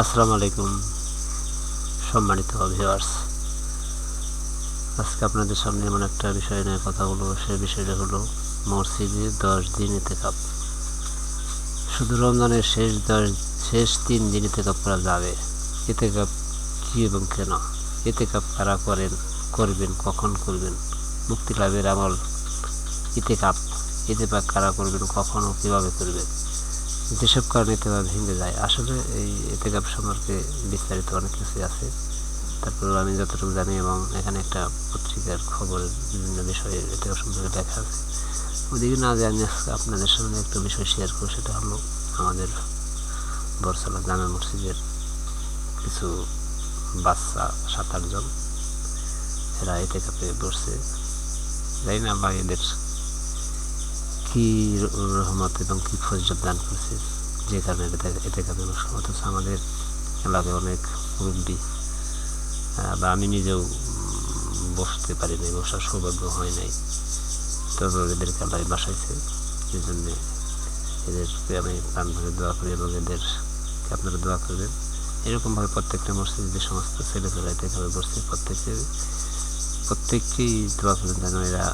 আসসালামু আলাইকুম, সম্মানিত ভিউয়ার্স আজকে আপনাদের সামনে এমন একটা বিষয় নিয়ে কথা বলব, সে বিষয়টা হলো মসজিদে দশ দিন এতে কাপ শুধু রমজানের শেষ দশ, শেষ তিন দিন এতে কাপ করা যাবে। এতে কাপ কী এবং কেন? এতে কাপ কারা করেন, করবেন, কখন করবেন? মুক্তি লাভের আমল কাপ এতে পাক কারা করবেন, কখন ও কীভাবে করবেন? যেসব কারণে এতেকাপ ভেঙে যায়, আসলে এই এতেকাপ সম্পর্কে বিস্তারিত অনেক কিছুই আছে। তারপর আমি যতটুকু জানি এবং এখানে একটা পত্রিকার খবর বিভিন্ন বিষয়ে এতেকাপ সম্পর্কে দেখা আছে। ওদিকে না জানি আপনাদের সামনে একটা বিষয় শেয়ার করব, সেটা হলো আমাদের বরসালা জামা মসজিদের কিছু বাচ্চা, সাত আটজন এরা এতে কাপে বসছে জানি না বা এদের কি রহমত এবং কি ফজরত দান করছে? যে কারণে এতে বসে অথচ আমাদের এলাকায় অনেক মুরব্বী বা আমি নিজেও বসতে পারি নাই, বসার সৌভাগ্য হয় নাই। তবে এদেরকে আল্লাহ বাসাইছে। এই জন্যে এদেরকে আমি প্রাণ ভরে দোয়া করি এবং এদেরকে আপনারা দোয়া করবেন। এরকমভাবে প্রত্যেকটা মসজিদ যে সমস্ত ছেলেপেলা এতে বসছে, প্রত্যেকে, প্রত্যেককেই দোয়া করবেন যেন এরা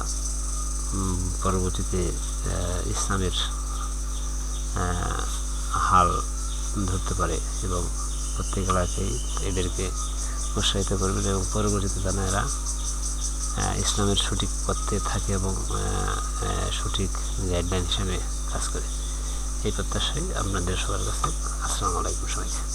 পরবর্তীতে ইসলামের হাল ধরতে পারে এবং প্রত্যেক এলাকায় এদেরকে উৎসাহিত করবেন এবং পরবর্তীতে যেন এরা ইসলামের সঠিক পথে থাকে এবং সঠিক গাইডলাইন হিসেবে কাজ করে। এই প্রত্যাশাই আপনাদের সবার কাছে আসসালামু আলাইকুম সবাইকে।